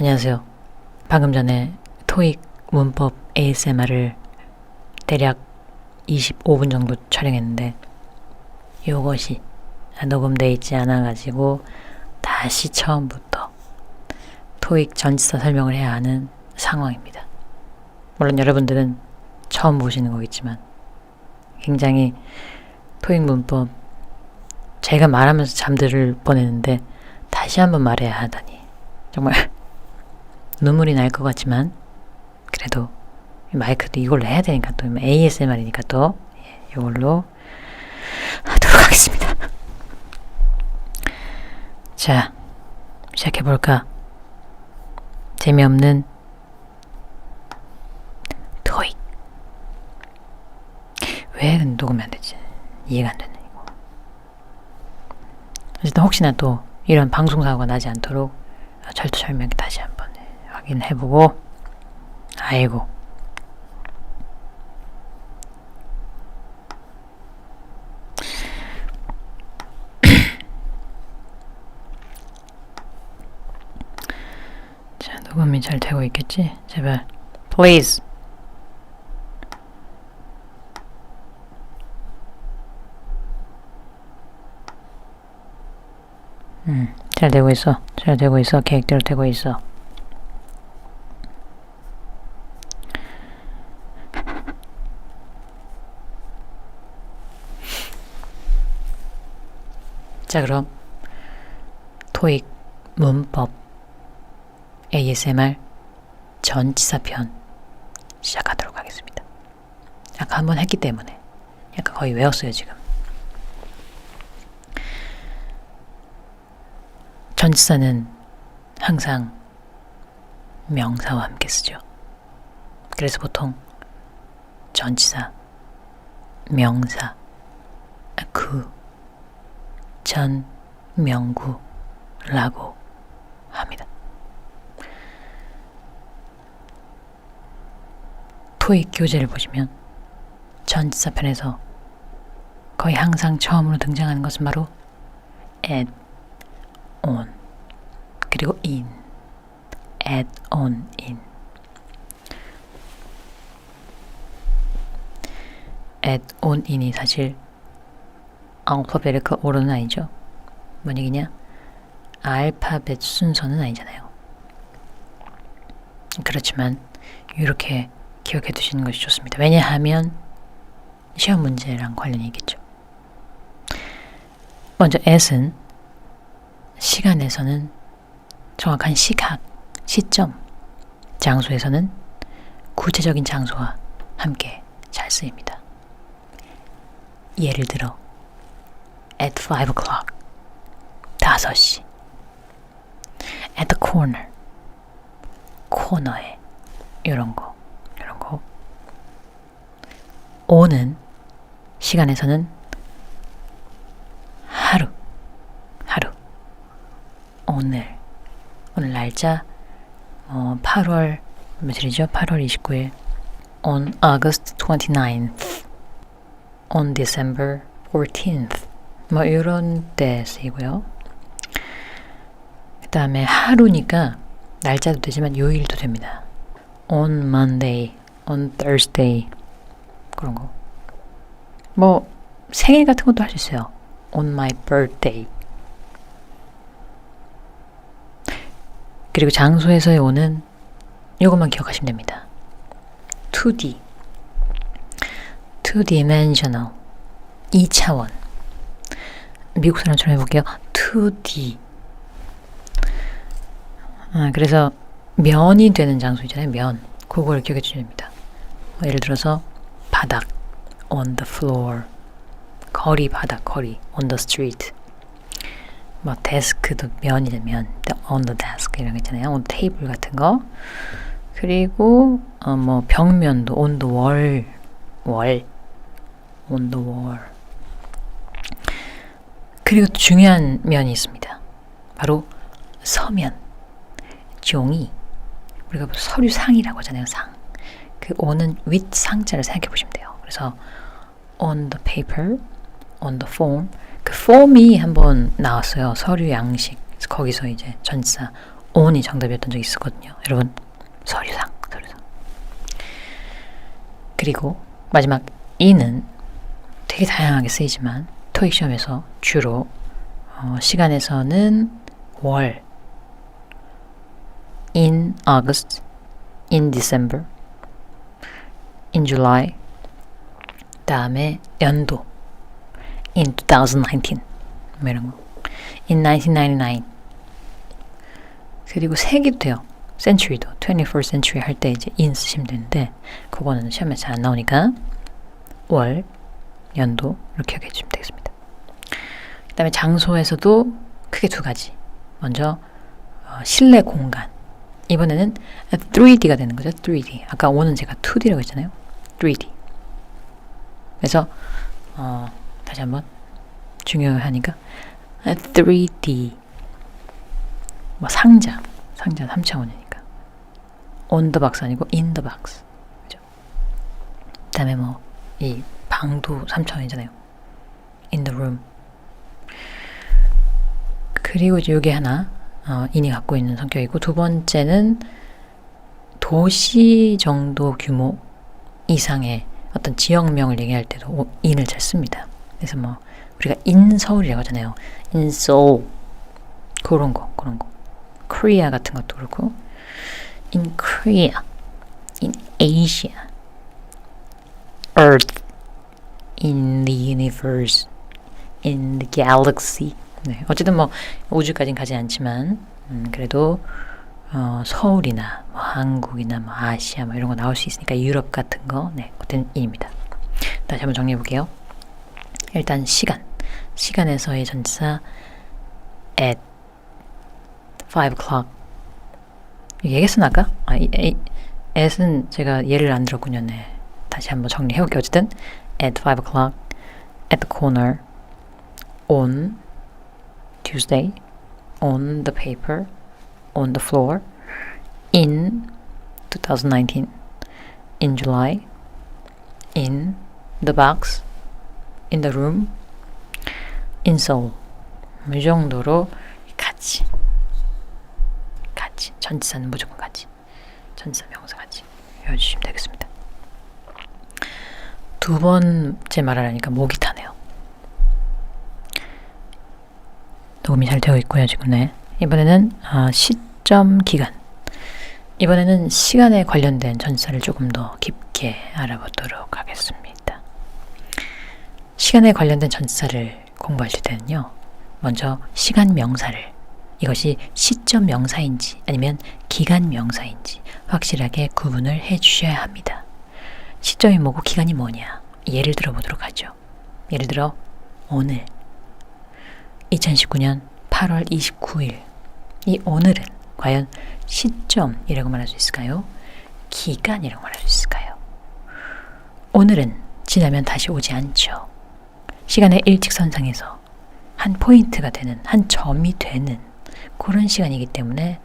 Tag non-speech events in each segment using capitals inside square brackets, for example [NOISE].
안녕하세요. 방금 전에 토익 문법 ASMR을 대략 25분 정도 촬영했는데 요것이 녹음돼 있지 않아 가지고 다시 처음부터 토익 전치사 설명을 해야 하는 상황입니다. 물론 여러분들은 처음 보시는 거겠지만 굉장히 토익 문법 제가 말하면서 잠들을 뻔했는데 다시 한번 말해야 하다니 정말 눈물이 날 것 같지만 그래도 마이크도 이걸로 해야 되니까 또 ASMR이니까 또 예, 이걸로 하도록 하겠습니다. [LAUGHS] 자 시작해 볼까? 재미없는 토익 왜 녹으면 안 되지? 이해가 안 되네 이거. 어쨌든 혹시나 또 이런 방송 사고가 나지 않도록 철두철미하게 다시 한번 확인해보고 아이고 [COUGHS] 자 녹음이 잘 되고 있겠지? 제발 please 음, 잘 되고 있어. 잘 되고 있어. 계획대로 되고 있어. 자, 그럼 토익 문법 ASMR 전치사편 시작하도록 하겠습니다. 아까 한번 했기 때문에 약간 거의 외웠어요, 지금. 전치사는 항상 명사와 함께 쓰죠. 그래서 보통 전치사, 명사, 그, 전, 명구라고 합니다. 토익 교재를 보시면 전치사 편에서 거의 항상 처음으로 등장하는 것은 바로 at, on 그리고 in add on in add on in이 사실 알파벳의 오르는 아니죠. 뭔 얘기냐? 알파벳 순서는 아니잖아요. 그렇지만 이렇게 기억해 두시는 것이 좋습니다. 왜냐하면 시험 문제랑 관련이 있겠죠. 먼저 at은 시간에서는 정확한 시각, 시점, 장소에서는 구체적인 장소와 함께 잘 쓰입니다. 예를 들어 at 5 o'clock 5시 at the corner 코너에 이런 거 이런 거 오는 시간에서는 하루 하루 오늘 오늘 날짜 어, 8월 며칠이죠? 8월 29일 on August 29th on December 14th 뭐 이런 때 쓰이고요. 그 다음에 하루니까 날짜도 되지만 요일도 됩니다. on Monday, on Thursday 그런 거. 뭐 생일 같은 것도 할 수 있어요. on my birthday. 그리고 장소에서의 오는 이것만 기억하시면 됩니다. 2D, 2dimensional, 2차원. 미국 사람처럼 해볼게요. 2D. 아, 그래서 면이 되는 장소 있잖아요. 면. 그걸 기억해 주셔야 됩니다. 뭐 예를 들어서 바닥, on the floor. 거리 바닥, 거리, on the street. 뭐 데스크도 면이 되면 on the desk 이런 거 있잖아요. on table 같은 거. 그리고 어, 뭐 벽면도 on the wall, wall, on the wall. 그리고 또 중요한 면이 있습니다. 바로 서면, 종이. 우리가 서류상이라고 하잖아요. 상. 그 on은 윗 상자를 생각해 보시면 돼요. 그래서 on the paper, on the form. 그 form이 한번 나왔어요. 서류 양식. 거기서 이제 전치사 on이 정답이었던 적이 있었거든요. 여러분 서류상 서류상. 그리고 마지막 in은 되게 다양하게 쓰이지만 토익 시험에서 주로 어, 시간에서는 월 in August, in December, in July 다음에 연도 in 2019 뭐 이런 거. in 1999 그리고 세기도 돼요. century도. 21st century 할 때 이제 in 쓰시면 되는데 그거는 시험에 잘 안 나오니까 월, 연도 이렇게 하게 해주시면 되겠습니다 그 다음에 장소에서도 크게 두 가지. 먼저 어, 실내 공간. 이번에는 3D가 되는 거죠 3D 아까 5는 제가 2D라고 했잖아요. 3D 그래서 어, 다시 한번 중요하니까 3D 뭐 상자. 상자 3차원이니까. on the box 아니고 in the box. 그죠? 그다음에 뭐 이 방도 3차원이잖아요. in the room 그리고 이제 요게 하나 어, 인이 갖고 있는 성격이고 두 번째는 도시 정도 규모 이상의 어떤 지역명을 얘기할 때도 오- in을 잘 씁니다. 그래서 뭐 우리가 in 서울이라고 하잖아요. Seoul 그런 거 그런 거 Korea 같은 것도 그렇고 in Korea, in Asia, Earth, in the universe, in the galaxy. 네, 어쨌든 뭐 우주까지는 가지 않지만 음, 그래도 어, 서울이나 뭐 한국이나 뭐 아시아 뭐 이런 거 나올 수 있으니까 유럽 같은 거, 네, 그때는 인입니다. 다시 한번 정리해 볼게요. 일단 시간, 시간에서의 전치사 at 5 o'clock. 얘기했었나 아까? 아, 이, 이, at은 제가 예를 안 들었군요. 네. 다시 한번 정리해 볼게요. 어쨌든 at 5 o'clock, at the corner, on Tuesday, on the paper, on the floor, in 2019, in July, in the box, in the room, in Seoul. 이 정도로 같이 같이 전치사는 무조건 같이 전치사 명사 같이 외워주시면 되겠습니다. 두 번째 말하려니까 목이 타 녹음이 잘 되고 있고요 지금 네. 이번에는 아, 시점 기간 이번에는 시간에 관련된 전치사를 조금 더 깊게 알아보도록 하겠습니다. 시간에 관련된 전치사를 공부하실 때는요. 먼저 시간 명사를 이것이 시점 명사인지 아니면 기간 명사인지 확실하게 구분을 해 주셔야 합니다. 시점이 뭐고 기간이 뭐냐? 예를 들어 보도록 하죠. 예를 들어 오늘 2019년 8월 29일 이 오늘은 과연 시점이라고 말할 수 있을까요? 기간이라고 말할 수 있을까요? 오늘은 지나면 다시 오지 않죠. 시간의 일직선상에서 한 포인트가 되는 한 점이 되는 그런 시간이기 때문에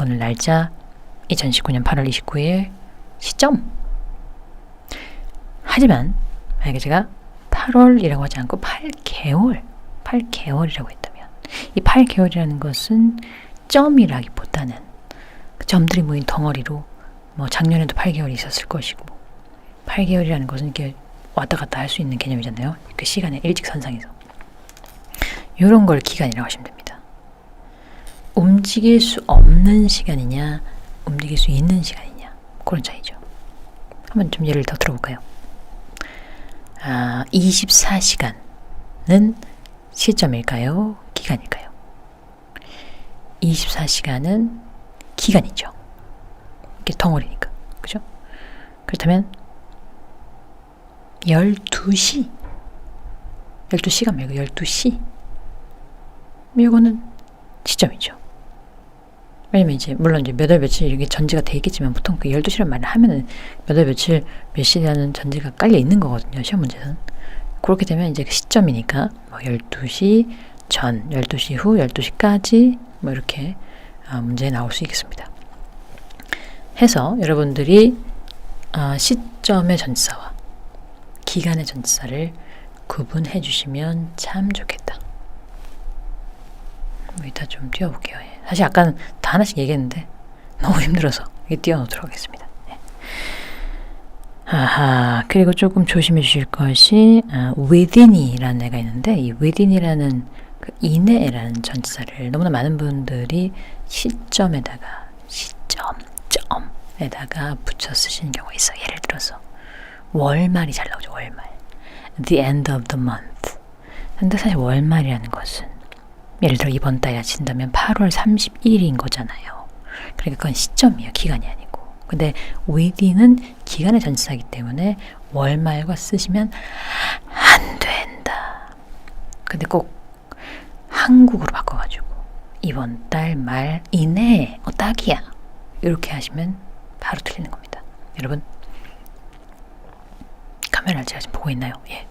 오늘 날짜 2019년 8월 29일 시점 하지만 만약에 제가 8월이라고 하지 않고 8개월 8개월이라고 했다면 이 8개월이라는 것은 점이라기보다는 그 점들이 모인 덩어리로 뭐 작년에도 8개월이 있었을 것이고 8개월이라는 것은 이렇게 왔다 갔다 할 수 있는 개념이잖아요. 그 시간의 일직선상에서 이런 걸 기간이라고 하시면 됩니다. 움직일 수 없는 시간이냐, 움직일 수 있는 시간이냐 그런 차이죠. 한번 좀 예를 더 들어볼까요? 아, 24시간은 시점일까요? 기간일까요? 24시간은 기간이죠. 이게 덩어리니까. 그죠? 그렇다면 12시 12시간 말고 12시 이거는 시점이죠. 왜냐면 이제 물론 이제 몇 월 며칠 이게 전제가 돼 있겠지만 보통 그 12시란 말을 하면은 몇 월 며칠 몇 시라는 전제가 깔려 있는 거거든요. 시험 문제는. 그렇게 되면 이제 그 시점이니까 뭐 12시 전, 12시 후, 12시까지 뭐 이렇게 아, 문제에 나올 수 있겠습니다. 해서 여러분들이 아, 시점의 전치사와 기간의 전치사를 구분해 주시면 참 좋겠다. 뭐 이따 좀 띄워볼게요. 예. 사실 아까 다 하나씩 얘기했는데 너무 힘들어서 띄워놓도록 하겠습니다. 네. 아하, 그리고 조금 조심해 주실 것이 아, within이라는 애가 있는데 이 within이라는 그 이내라는 전치사를 너무나 많은 분들이 시점에다가 시점 점에다가 붙여 쓰시는 경우가 있어요. 예를 들어서 월말이 잘 나오죠. 월말. The end of the month. 근데 사실 월말이라는 것은 예를 들어 이번 달에 친다면 8월 30일인 거잖아요. 그러니까 그건 시점이에요. 기간이 아니고. 근데 within은 기간의 전치사이기 때문에 월말과 쓰시면 안 된다. 근데 꼭 한국어로 바꿔가지고 이번 달 말 이내에 어, 딱이야. 이렇게 하시면 바로 틀리는 겁니다. 여러분 카메라를 제가 지금 보고 있나요? 예.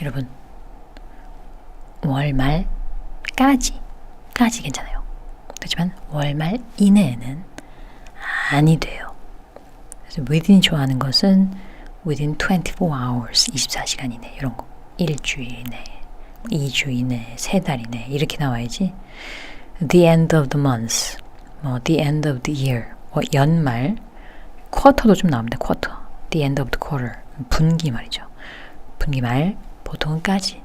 여러분 월말까지 까지 괜찮아요. 그렇지만 월말 이내에는 아니 돼요. 그래서 within 좋아하는 것은 within 24 hours 24시간 이내 이런 거 일주일 이내 2주 이내 세 달 이내 이렇게 나와야지 the end of the month 뭐 the end of the year 뭐 연말 쿼터도 좀 나옵니다. 쿼터 the end of the quarter 분기 말이죠. 분기 말 보통은까지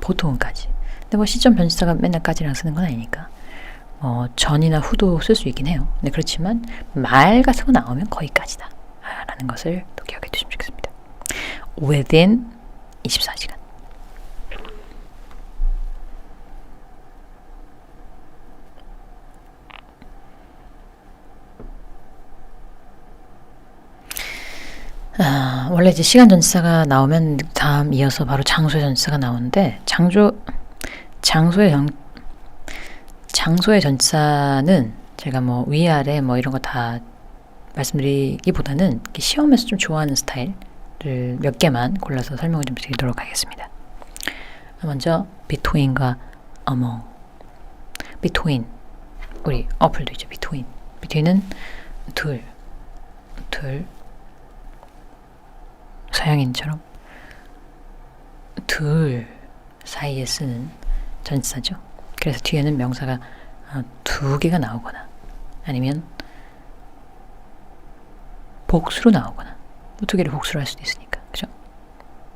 보통은까지 근데 뭐 시점 변수사가 맨날 까지랑 쓰는 건 아니니까 어, 전이나 후도 쓸 수 있긴 해요. 근데 그렇지만 말 같은 거 나오면 거의까지다 라는 것을 또 기억해 두시면 좋겠습니다. within 24시간 아, 원래 이제 시간 전치사가 나오면 다음 이어서 바로 장소의 전치사가 나오는데 장조 장소의 전 장소의 전치사는 제가 뭐 위아래 뭐 이런 거 다 말씀드리기보다는 시험에서 좀 좋아하는 스타일을 몇 개만 골라서 설명을 좀 드리도록 하겠습니다. 먼저 between과 among. between 우리 어플도 있죠. between. between은 둘, 둘 서양인처럼 둘 사이에 쓰는 전치사죠. 그래서 뒤에는 명사가 어, 두 개가 나오거나 아니면 복수로 나오거나 뭐두 개를 복수로 할 수도 있으니까 그죠?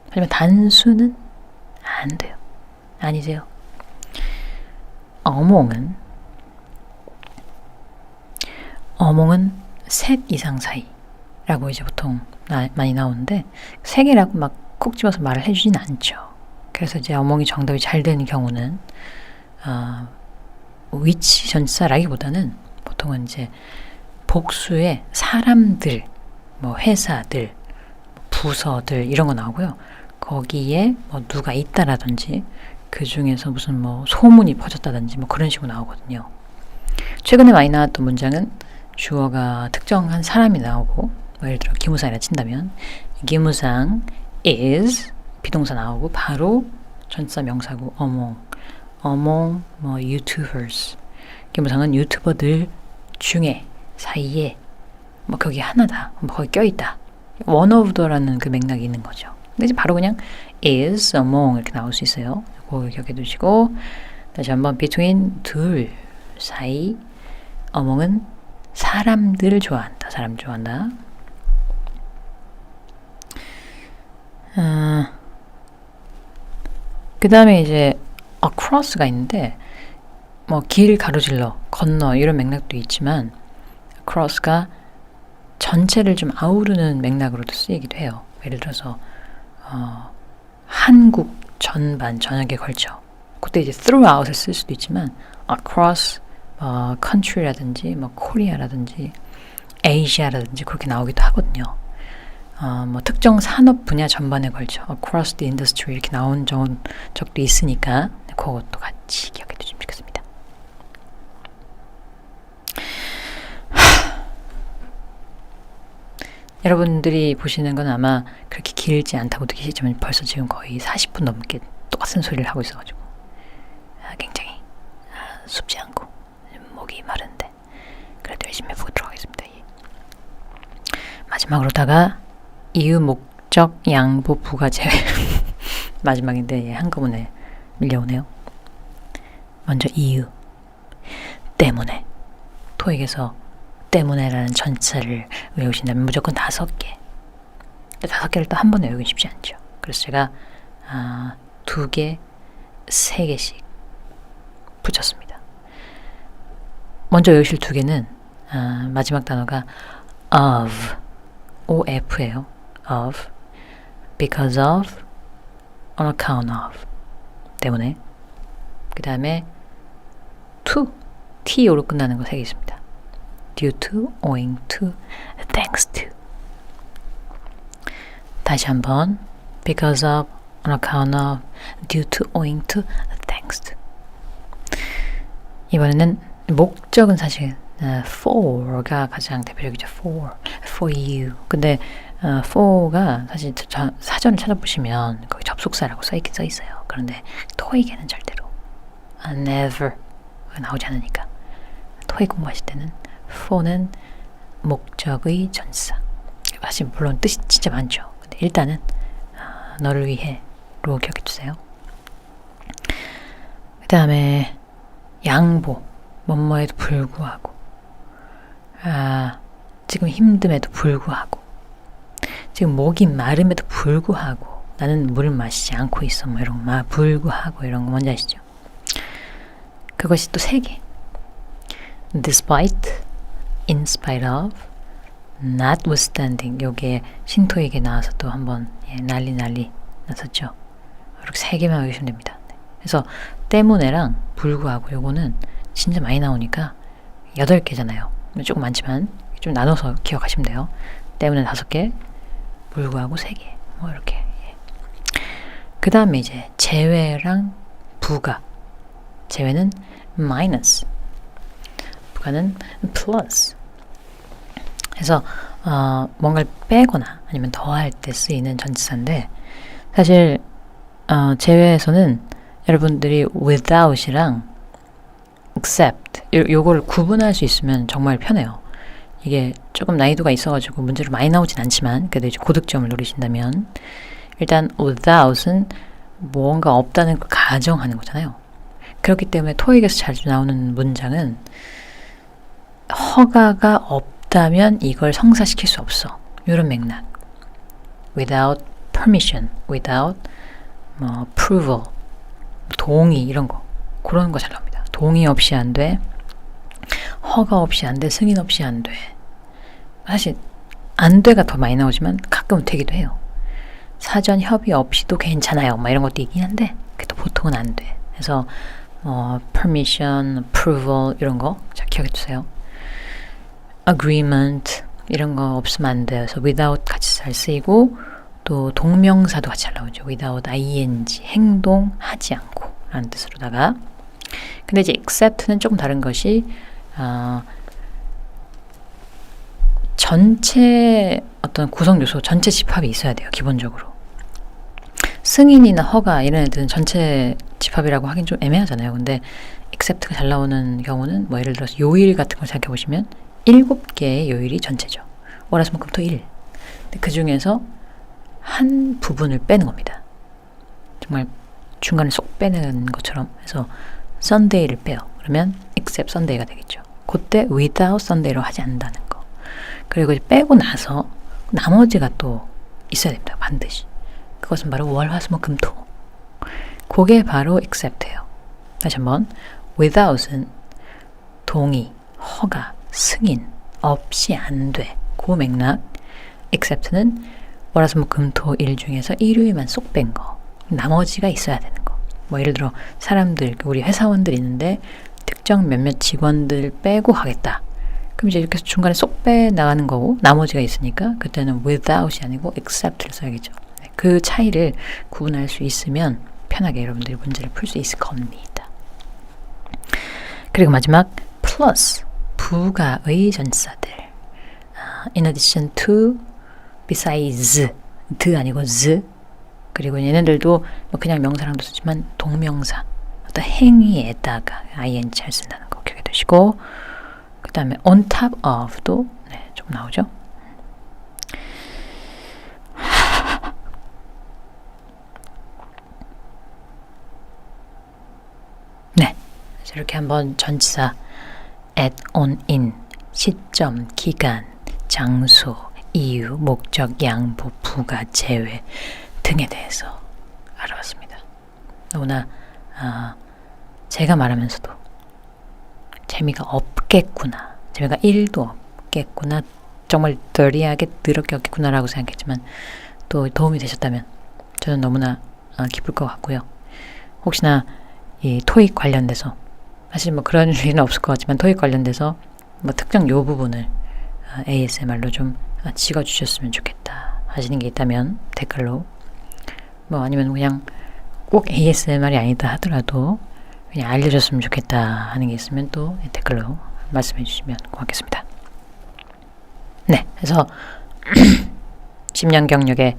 하지만 단수는 안 돼요. 아니세요? 어몽은 어몽은 셋 이상 사이라고 이제 보통 나, 많이 나오는데 세 개라고 막 콕 집어서 말을 해주진 않죠. 그래서 이제 어몽이 정답이 잘 되는 경우는 어, 위치 전치사라기보다는 보통은 이제 복수의 사람들, 뭐 회사들, 부서들 이런 거 나오고요. 거기에 뭐 누가 있다라든지 그 중에서 무슨 뭐 소문이 퍼졌다든지 뭐 그런 식으로 나오거든요. 최근에 많이 나왔던 문장은 주어가 특정한 사람이 나오고 뭐 예를 들어 기무상이라 친다면 기무상 is 비동사 나오고 바로 전사 명사고 어몽 어몽 뭐 유튜버스. 기무상은 유튜버들 중에 사이에 뭐 거기 하나다. 뭐 거기 껴있다. one of the라는 그 맥락이 있는 거죠. 근데 바로 그냥 is among 이렇게 나올 수 있어요. 그거 기억해 두시고. 다시 한번 between 둘 사이 among은 사람들을 좋아한다. 사람 좋아한다. 어, 그 다음에 이제 across가 있는데 뭐 길 가로질러 건너 이런 맥락도 있지만 across가 전체를 좀 아우르는 맥락으로도 쓰이기도 해요. 예를 들어서 어, 한국 전반 전역에 걸쳐 그때 이제 throughout을 쓸 수도 있지만 across 어, country라든지 뭐 코리아라든지 Asia라든지 그렇게 나오기도 하거든요. 어, 뭐 특정 산업 분야 전반에 걸쳐 across the industry 이렇게 나온 적, 적도 있으니까 그것도 같이 기억해 두시면 좋겠습니다. 여러분들이 보시는 건 아마 그렇게 길지 않다고 느끼시지만 벌써 지금 거의 40분 넘게 똑같은 소리를 하고 있어가지고 아, 굉장히 아, 숲지 않고 목이 마른데 그래도 열심히 해보도록 하겠습니다. 예. 마지막으로다가 이유 목적 양보 부가 제외 [LAUGHS] 마지막인데 예, 한꺼번에 밀려오네요. 먼저 이유 때문에 토익에서 때문에라는 전치사를 외우신다면 무조건 다섯 개. 다섯 개를 또 한 번에 외우기 쉽지 않죠. 그래서 제가 아, 두 개, 세 개씩 붙였습니다. 먼저 외우실 두 개는 아, 마지막 단어가 of, of예요. of, because of, on account of 때문에 그 다음에 to, to로 끝나는 거 세 개 있습니다. due to, owing to, thanks to 다시 한번 because of, on account of, due to, owing to, thanks to 이번에는 목적은 사실 어, for가 가장 대표적이죠. for, for you. 근데 어, for가 사실 저- 저- 사전을 찾아보시면 거기 접속사라고 써있긴 써있어요. 그런데 토익에는 절대로 아, never 나오지 않으니까 토익 공부하실 때는 for는 목적의 전사. 사실 물론 뜻이 진짜 많죠. 근데 일단은 아, 너를 위해로 기억해 주세요. 그 다음에 양보, 뭐뭐에도 불구하고, 아, 지금 힘듦에도 불구하고, 지금 목이 마름에도 불구하고, 나는 물을 마시지 않고 있어, 뭐 이런 거, 막 불구하고 이런 거 뭔지 아시죠? 그것이 또 세 개. despite, in spite of, notwithstanding. 요게 신토에게 나와서 또 한번 예, 난리 난리 났었죠. 이렇게 세 개만 외우시면 됩니다. 네. 그래서 때문에랑 불구하고 요거는 진짜 많이 나오니까 여덟 개잖아요. 조금 많지만 좀 나눠서 기억하시면 돼요. 때문에 다섯 개, 불구하고 세 개. 뭐 이렇게. 그 다음에 이제 제외랑 부가. 제외는 minus. 부가는 plus. 그래서 어, 뭔가를 빼거나 아니면 더할 때 쓰이는 전치사인데 사실 어, 제외에서는 여러분들이 without이랑 except 요, 요거를 구분할 수 있으면 정말 편해요. 이게 조금 난이도가 있어가지고 문제로 많이 나오진 않지만 그래도 이제 고득점을 노리신다면 일단 without은 무언가 없다는 걸 가정하는 거잖아요. 그렇기 때문에 토익에서 자주 나오는 문장은 허가가 없다면 이걸 성사시킬 수 없어. 이런 맥락. without permission, without 뭐 approval, 동의 이런 거 그런 거 잘 나옵니다. 동의 없이 안 돼, 허가 없이 안 돼, 승인 없이 안 돼. 사실 안 돼가 더 많이 나오지만 가끔 되기도 해요. 사전 협의 없이도 괜찮아요. 막 이런 것도 있긴 한데 그래도 보통은 안 돼. 그래서 뭐 permission, approval 이런 거 잘 기억해 주세요. agreement 이런 거 없으면 안 돼요. 그래서 without 같이 잘 쓰이고 또 동명사도 같이 잘 나오죠. without ing 행동 하지 않고 라는 뜻으로다가 근데 이제 except는 조금 다른 것이 어, 전체 어떤 구성 요소 전체 집합이 있어야 돼요. 기본적으로 승인이나 허가 이런 애들은 전체 집합이라고 하긴 좀 애매하잖아요. 근데 except가 잘 나오는 경우는 뭐 예를 들어서 요일 같은 걸 생각해 보시면 일곱 개의 요일이 전체죠. 월화수목금토 일. 근데 그 중에서 한 부분을 빼는 겁니다. 정말 중간에 쏙 빼는 것처럼 해서 Sunday를 빼요. 그러면 except Sunday가 되겠죠. 그때 without Sunday로 하지 않는다는 거. 그리고 이제 빼고 나서 나머지가 또 있어야 됩니다. 반드시. 그것은 바로 월 화 수 목 금 토. 그게 바로 except예요. 다시 한번 without은 동의, 허가, 승인 없이 안 돼. 그 맥락. except는 월 화 수 목 금 토 일 중에서 일요일만 쏙 뺀 거. 나머지가 있어야 되는 거. 뭐 예를 들어 사람들 우리 회사원들 있는데 특정 몇몇 직원들 빼고 하겠다. 그럼 이제 이렇게 중간에 쏙 빼 나가는 거고 나머지가 있으니까 그때는 without이 아니고 except를 써야겠죠. 네, 그 차이를 구분할 수 있으면 편하게 여러분들이 문제를 풀 수 있을 겁니다. 그리고 마지막 plus 부가의 전사들. 아, in addition to, besides, 드 아니고 z. 그리고 얘네들도 뭐 그냥 명사랑도 쓰지만 동명사, 어떤 행위에다가 ing를 쓴다는 거 기억해 두시고, 그 다음에 on top of도 네, 좀 나오죠. [LAUGHS] 네, 이렇게 한번 전치사 at, on, in, 시점, 기간, 장소, 이유, 목적, 양보, 부가, 제외 등에 대해서 알아봤습니다. 너무나 아, 제가 말하면서도 재미가 없겠구나. 재미가 1도 없겠구나. 정말 더리하게 더럽게 없겠구나라고 생각했지만 또 도움이 되셨다면 저는 너무나 아, 기쁠 것 같고요. 혹시나 이 토익 관련돼서 사실 뭐 그런 [LAUGHS] 일은 없을 것 같지만 토익 관련돼서 뭐 특정 요 부분을 아, ASMR로 좀 아, 찍어주셨으면 좋겠다 하시는 게 있다면 댓글로 뭐 아니면 그냥 꼭 ASMR이 아니다 하더라도 그냥 알려줬으면 좋겠다 하는 게 있으면 또 댓글로 말씀해 주시면 고맙겠습니다. 네, 그래서 [CLEARS THROAT] 10년 경력의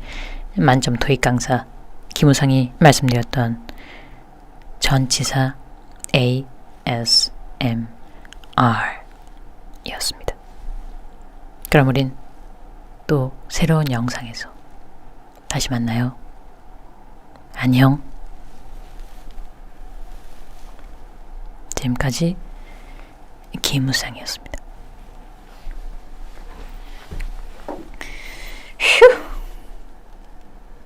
만점 토익 강사 김우상이 말씀드렸던 전치사 ASMR 이었습니다. 그럼 우린 또 새로운 영상에서 다시 만나요. 안녕. 지금까지 김우상이었습니다.